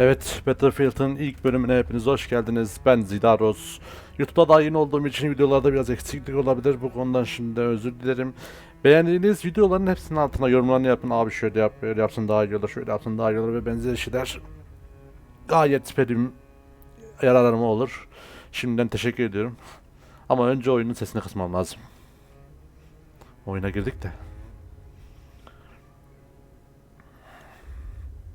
Evet, Battlefield'ın ilk bölümüne hepiniz hoş geldiniz. Ben Zidaros. YouTube'da daha yeni olduğum için videolarda biraz eksiklik olabilir. Bu konudan şimdi özür dilerim. Beğendiğiniz videoların hepsinin altına yorumlarını yapın. Abi şöyle yap, böyle yapsın daha iyi olur, şöyle yapsın daha iyi olur ve benzeri şeyler. Gayet benim yararıma olur. Şimdiden teşekkür ediyorum. Ama önce oyunun sesini kısmam lazım. Oyuna girdik de.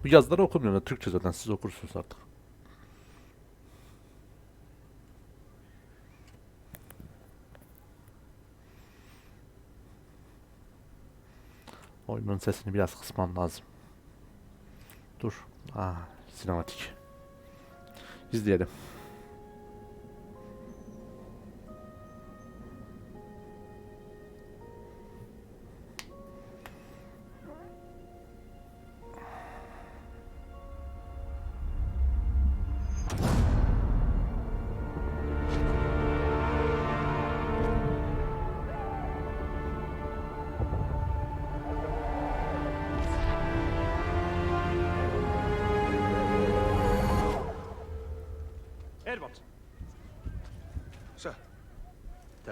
Bu yazıları okumuyorlar. Türkçe zaten siz okursunuz artık. Oyunun sesini biraz kısmam lazım. Dur. Aa, sinematik. İzleyelim.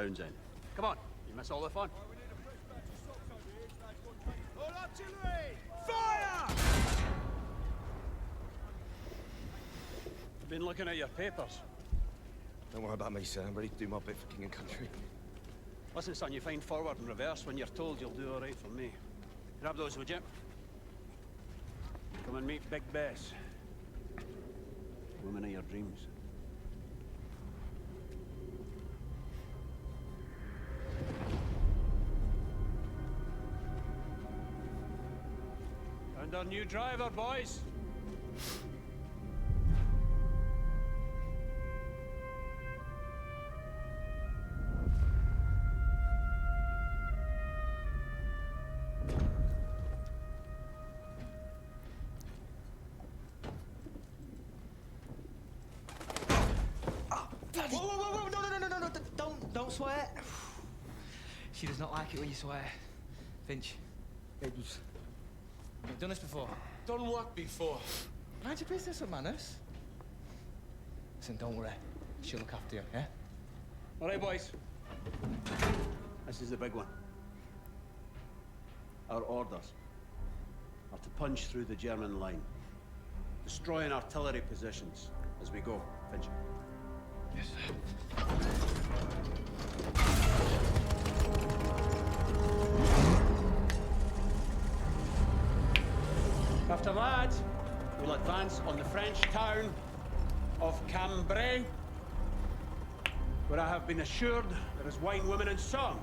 Townsend. Come on, you miss all the fun. Fire! I've been looking at your papers. Don't worry about me, sir. I'm ready to do my bit for king and country. Listen, son, you find forward and reverse when you're told you'll do all right for me. Grab those, would you? Come and meet Big Bess. Woman of your dreams. Find our new driver, boys. Don't swear. She does not like it when you swear. Finch, done this before. Done what before? Mind your business with manners. Listen, don't worry. She'll look after you, yeah? All right, boys. This is the big one. Our orders are to punch through the German line, destroying artillery positions as we go. Finch. Yes, sir. After that, we'll advance on the French town of Cambrai, where I have been assured there is wine, women, and song.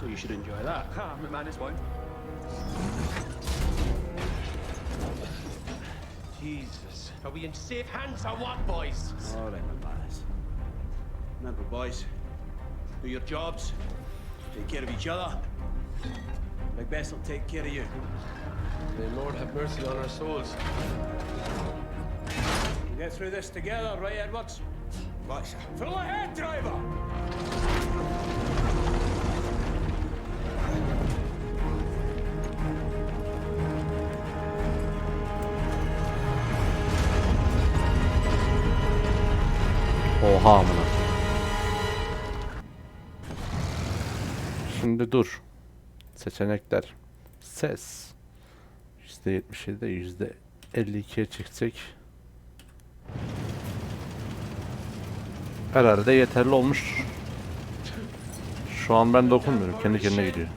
So you should enjoy that. Ah, my man is one. Jesus. Are we in safe hands or what, boys? All right, my boys. Remember, boys, do your jobs, take care of each other. Big Bess will take care of you. May Lord have mercy on our souls. We'll get through this together, right, Edwards? Right, sir. Full ahead, driver! Oha amına. Şimdi dur. Seçenekler. Ses. %77'de %52'ye çeksek. Herhalde yeterli olmuş. Şu an ben dokunmuyorum. Kendi kendine gidiyor.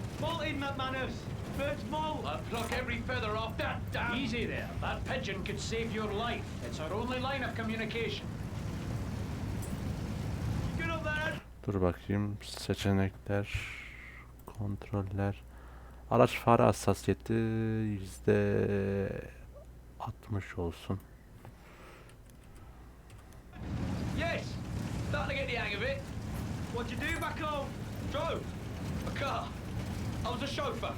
Dur bakayım. Seçenekler. Kontroller. Araç fare hassasiyeti yüzde 60 olsun. Yes! Starting to get the hang of it. What'd you do back home? Drove. A car. I was a chauffeur.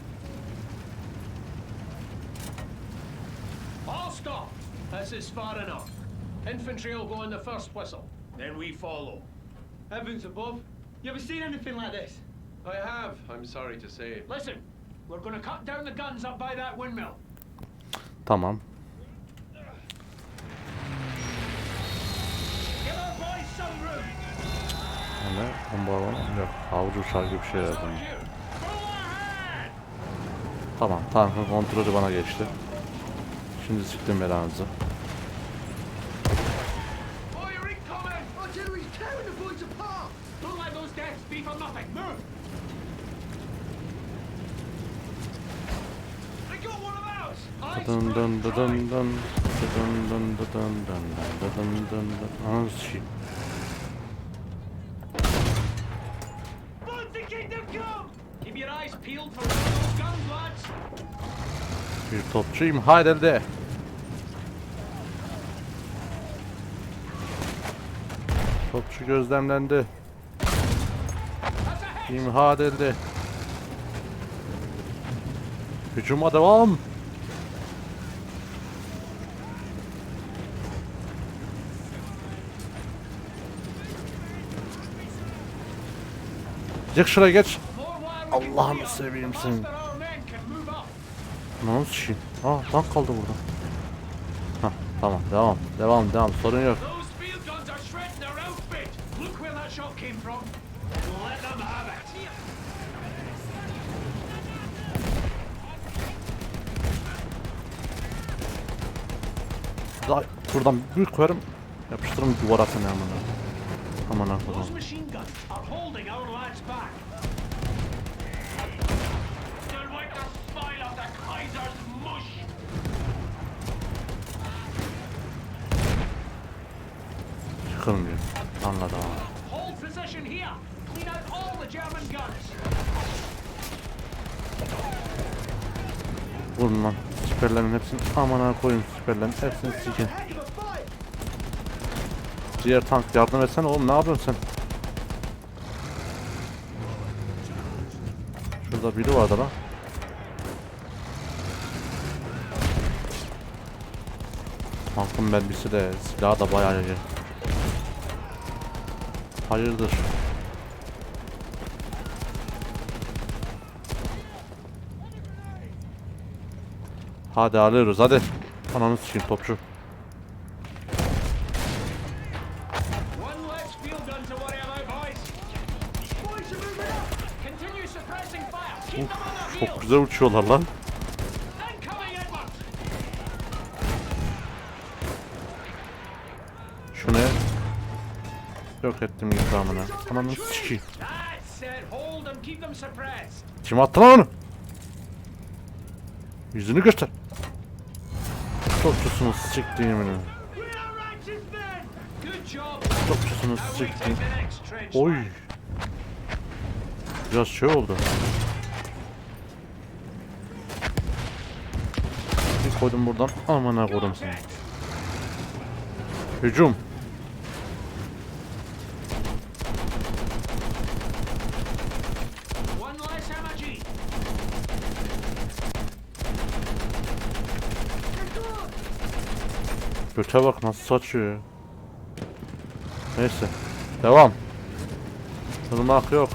All stop. This is far enough. Infantry will go in the first whistle. Then we follow. Heavens above. You ever seen anything like this? I have, I'm sorry to say. Listen, Tamam. Ne? Hani bomba var Yok. Avcı uçar gibi bir şey lazım. Tamam. Tankın kontrolü bana geçti. Şimdi siktim belanızı. Dın dın dın dın dın dın dın dın dın dın dın dın dın dın. Bir topçu imha edildi. Topçu gözlemlendi. İmha edildi. Hücuma devam. Çık şuraya geç. Allah'ını seveyim seni. Namus şey. Aa tank kaldı burada. Hah tamam devam. Devam devam sorun yok. Daha buradan bir koyarım yapıştırırım duvara seni amına. Aman akıllı. Çıkılmıyor. Anladım Vurun lan. Siperlerin hepsini amana koyun siperlerin hepsini sikin. Diğer tank yardım etsene oğlum ne yapıyorsun sen? Şurada biri vardı lan. Tankın mermisi de silahı da bayağı iyi. Hayırdır? Hadi alıyoruz hadi. Ananı sikeyim topçu. güzel uçuyorlar lan. Şunu yok ettim yıkamını. Ananı sikeyim. Kim attı lan onu? Yüzünü göster. Topçusunuz siktiğimini. Topçusunuz siktiğim. Oy. Biraz şey oldu. Koydum buradan. Amına koydum seni. Hücum. Göte bak nasıl saçıyor. Neyse. Devam. Durmak yok.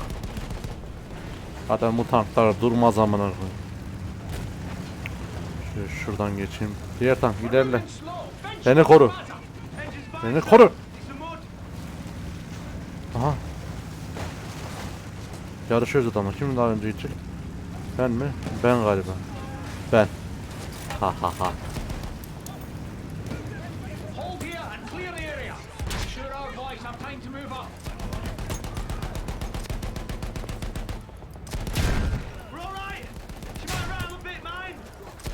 Zaten bu tanklar durmaz amına koyayım. Şöyle şuradan geçeyim. Diğer tank ilerle. Beni koru. Beni koru. Aha. Yarışıyoruz adamla. Kim daha önce gidecek? Ben mi? Ben galiba. Ben. Ha ha ha.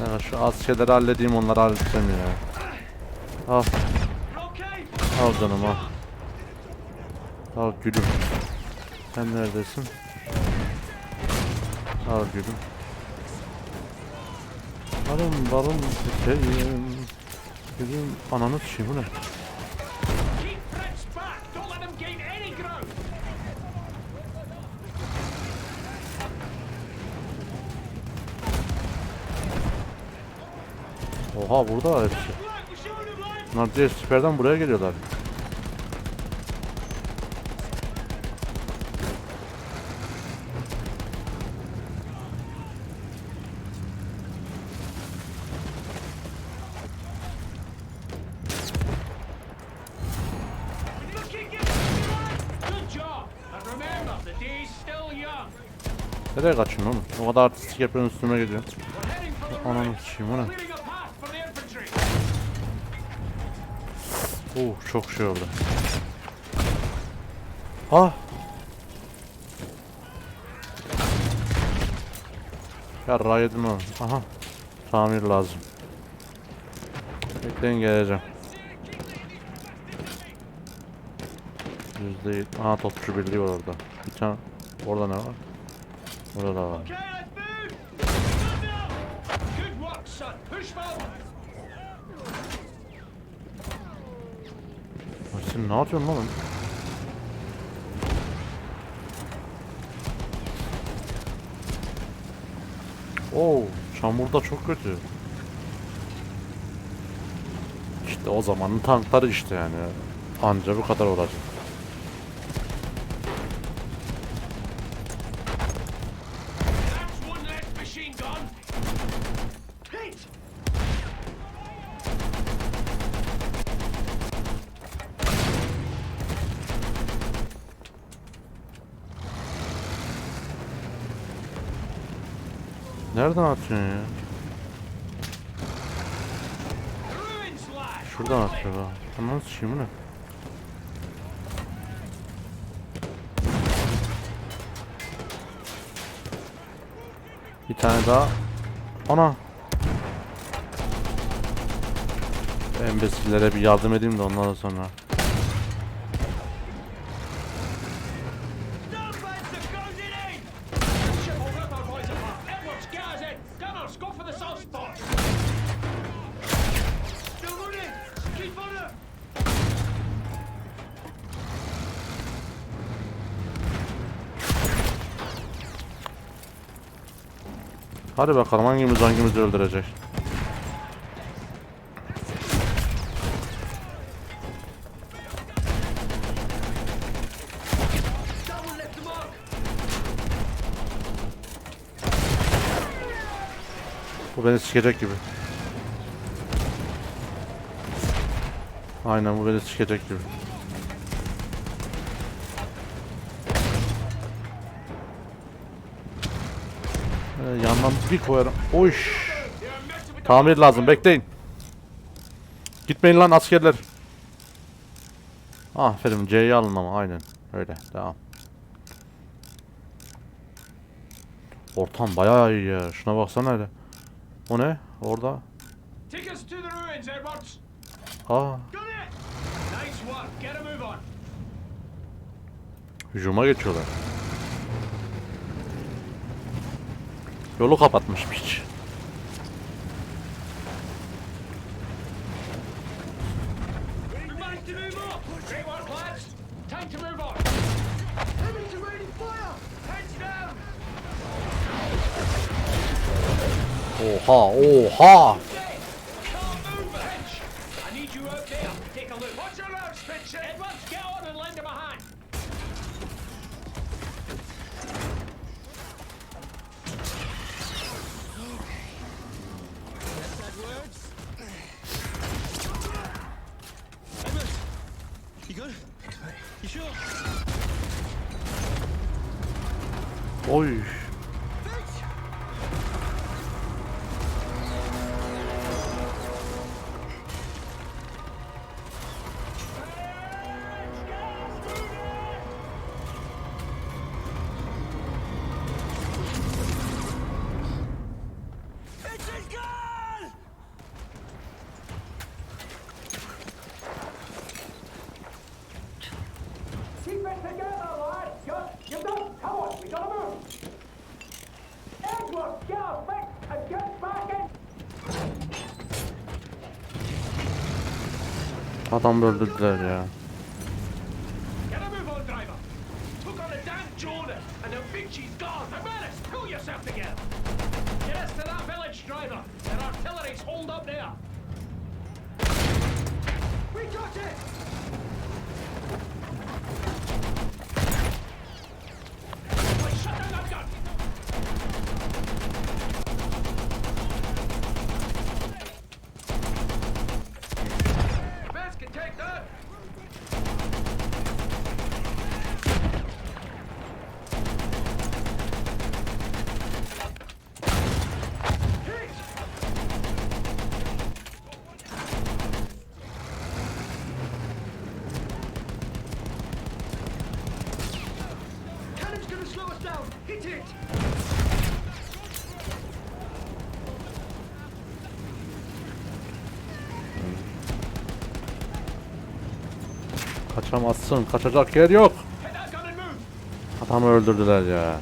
Ya şu az şeyleri halledeyim onları halledeceğim ya. Al. Al canım al. Al gülüm. Sen neredesin? Al gülüm. Balım balım çiçeğim. Gülüm ananı sikeyim bu ne? Oha burada var hepsi. Bunlar direkt süperden buraya geliyorlar. Nereye kaçıyorsun oğlum? O kadar artistik yapıyorsun üstüme geliyor. Ananı sikeyim o ne? Oh çok şey oldu. Ah. Ya rayedim oğlum. Aha. Tamir lazım. Bekleyin geleceğim. Yüzde Aha topçu birliği var orada. Bir tane orada ne var? Orada da var. Ne yapıyorsun lan? Oo, çamurda çok kötü. İşte o zamanın tankları işte yani. Anca bu kadar olacak. Nereden atıyorsun ya? Şuradan atıyor bak. Aman sıçayım bu ne? Bir tane daha. Ana. Embesillere bir yardım edeyim de ondan sonra. Hadi bakalım hangimiz hangimizi öldürecek. Bu beni sikecek gibi. Aynen bu beni sikecek gibi. Yandan bir koyarım. Oş. Tamir lazım bekleyin. Gitmeyin lan askerler. Aferin C'yi alın ama aynen. Öyle devam. Ortam bayağı iyi ya. Şuna baksana hele. O ne? Orada. Aa, hücuma geçiyorlar. Fire. Heads down. Oha, oha. Oy. Keep Adam öldürdüler ya. Get a move on, driver. Took on a damn Jordan, and the Vinci's gone. Amaris, pull yourself together. Get us to that village, driver. Their artillery's holed up there. We got it! Wait, shut down that gun! Vance can take that. Kaçamazsın. Kaçacak yer yok. Adamı öldürdüler ya.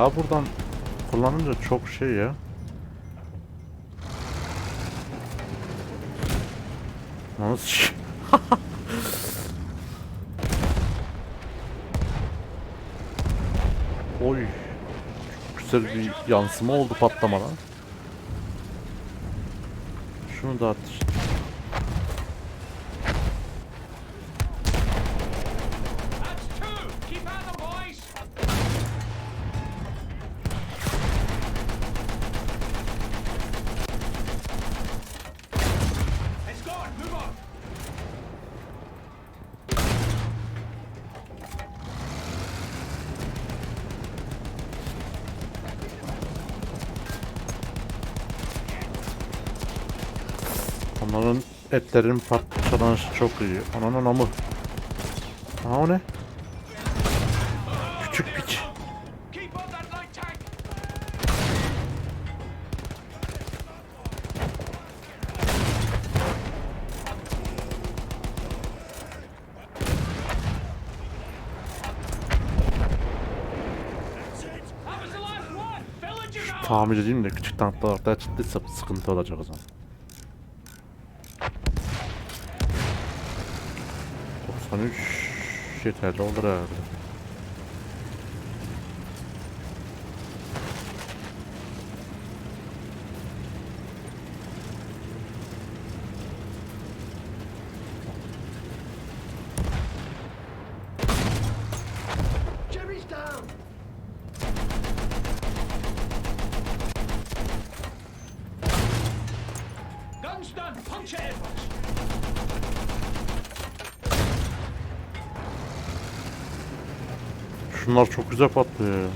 Silahı buradan kullanınca çok şey ya. Nasıl şey? Oy. Çok güzel bir yansıma oldu patlamadan. Şunu da at. Onların etlerin parçalanışı çok iyi. Ananın amı. Aha o ne? Küçük piç. Tahmin edeyim de küçük tanklar ortaya çıktıysa sıkıntı olacak o zaman. 93 yeterli olur herhalde. Jimmy's down. Guns done. Punch it, Edwards. Şunlar çok güzel patlıyor.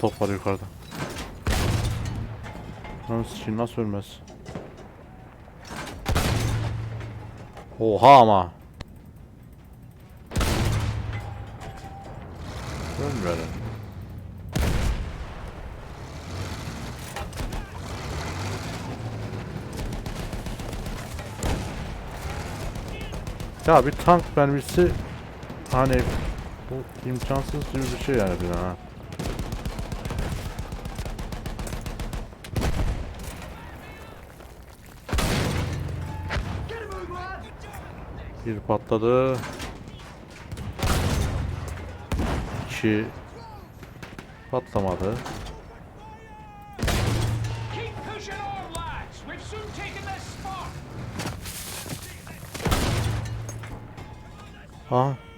Top var yukarıda. Nasıl şey nasıl ölmez? Oha ama. Ölmedi. Ya bir tank mermisi hani bu imkansız gibi bir şey yani bir ha. Bir patladı. İki patlamadı. Keep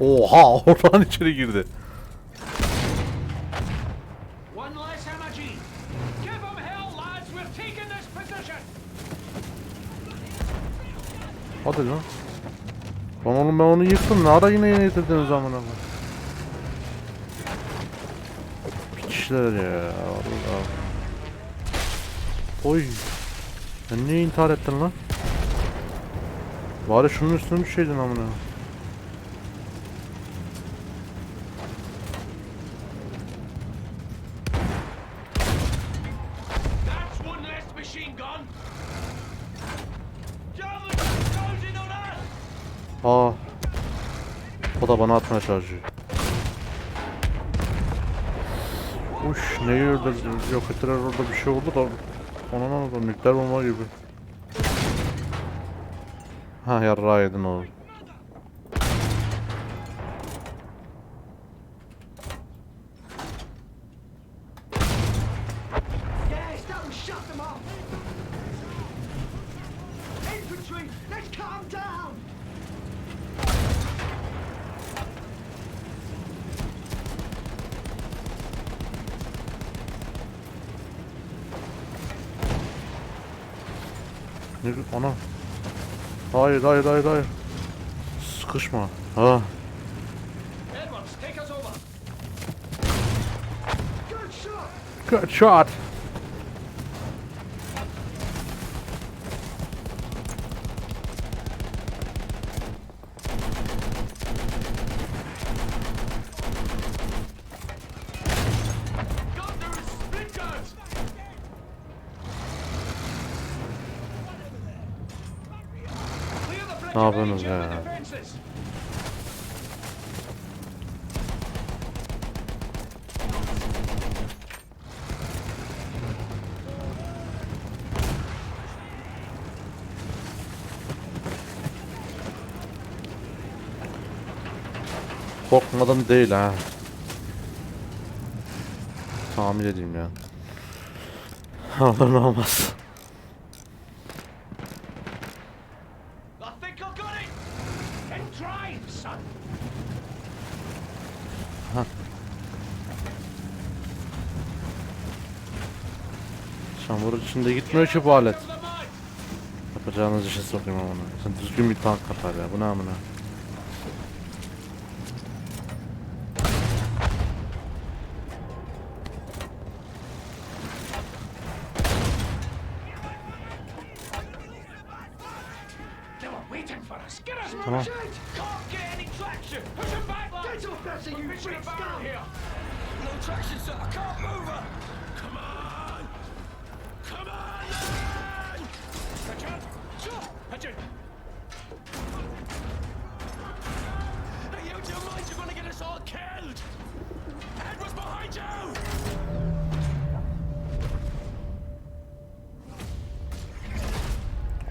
We're taking this position! Hadi lan. Lan oğlum ben onu yıktım. Ne ara yine yine yedirdiniz amına koyayım. kişiler ya. Allah. Oy. Sen niye intihar ettin lan? Bari şunun üstüne düşseydin amına. Aa. O da bana atmaya çalışıyor. Uş neyi öldürdü? Yok ettiler orada bir şey oldu da. Ne oldu? Nükleer bomba gibi. Ha yarrağı yedin oğlum. Hayır hayır hayır hayır. Sıkışma. Ha. Edwards, take us over. Good shot. Good shot. Got there is splinters. Clear German ya? Korkmadım değil ha. Tahmin edeyim ya. Ne olmaz. Son. Çamur içinde gitmiyor ki bu alet. Yapacağınız işe sokayım amına. Sen düzgün bir tank kapar ya. Bu ne amına?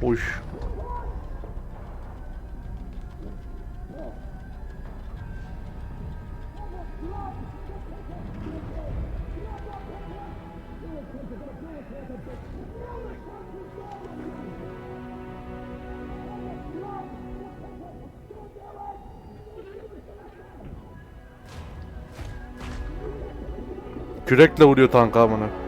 Oy. Kürekle vuruyor tanka amına.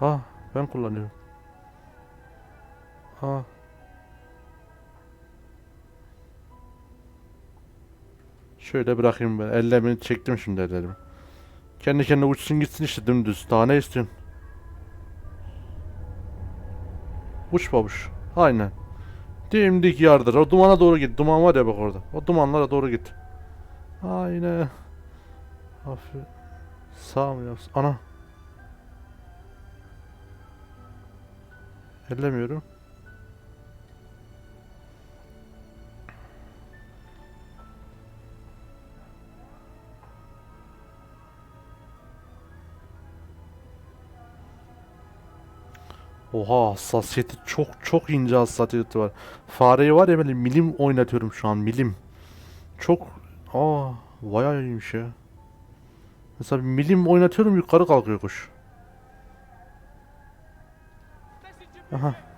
Ha ben kullanıyorum. Ha. Şöyle bırakayım ben. Ellerimi çektim şimdi ellerimi. Kendi kendine uçsun gitsin işte dümdüz. Daha ne istiyorsun? Uç babuş. Aynen. Dimdik yardır. O dumana doğru git. Duman var ya bak orada. O dumanlara doğru git. Aynen. Hafif. Sağ mı yapsın? Ana. Ellemiyorum. Oha hassasiyeti çok çok ince hassasiyeti var. Fareyi var ya böyle milim oynatıyorum şu an milim. Çok aa bayağı iyiymiş ya. Mesela milim oynatıyorum yukarı kalkıyor kuş. Aha. Orders!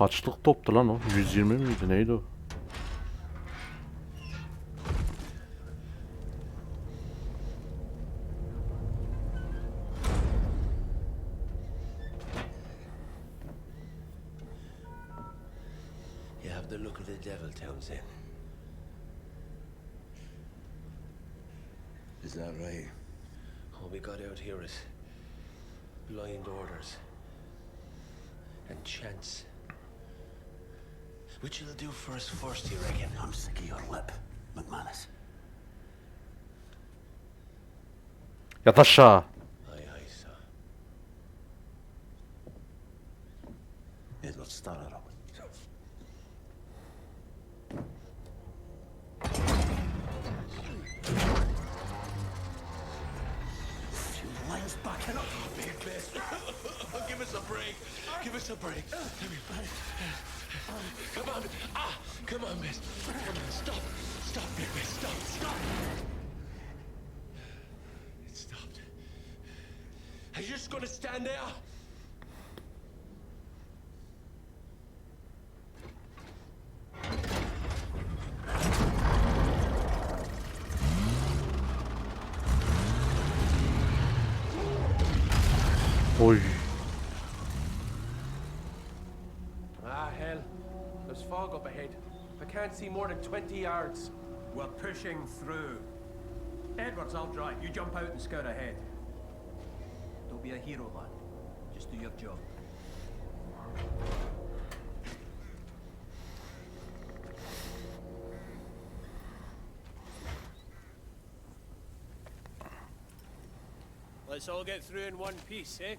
Kaçlık toptu lan o? 120 miydi neydi o? Us a break. Give us a break. Come on. Ah, come on, miss. Come on, stop. Stop, big miss. Stop, stop. It stopped. Are you just gonna stand there? Oy. Ah, hell. There's fog up ahead. I can't see more than 20 yards. We're pushing through. Edwards, I'll drive. You jump out and scout ahead. Don't be a hero, lad. Just do your job. Let's all get through in one piece, eh?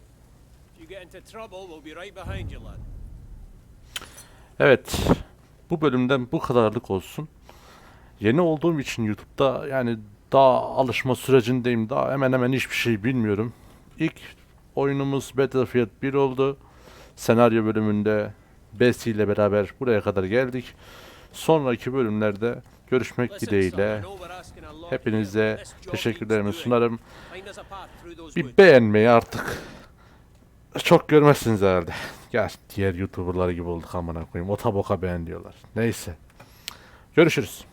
If you get into trouble, we'll be right behind you, lad. Evet. Bu bölümden bu kadarlık olsun. Yeni olduğum için YouTube'da yani daha alışma sürecindeyim. Daha hemen hemen hiçbir şey bilmiyorum. İlk oyunumuz Battlefield 1 oldu. Senaryo bölümünde Bessie ile beraber buraya kadar geldik. Sonraki bölümlerde görüşmek dileğiyle hepinize teşekkürlerimi sunarım. Bir beğenmeyi artık çok görmezsiniz herhalde. Ya diğer YouTuber'lar gibi olduk amına koyayım. Ota boka beğen diyorlar. Neyse. Görüşürüz.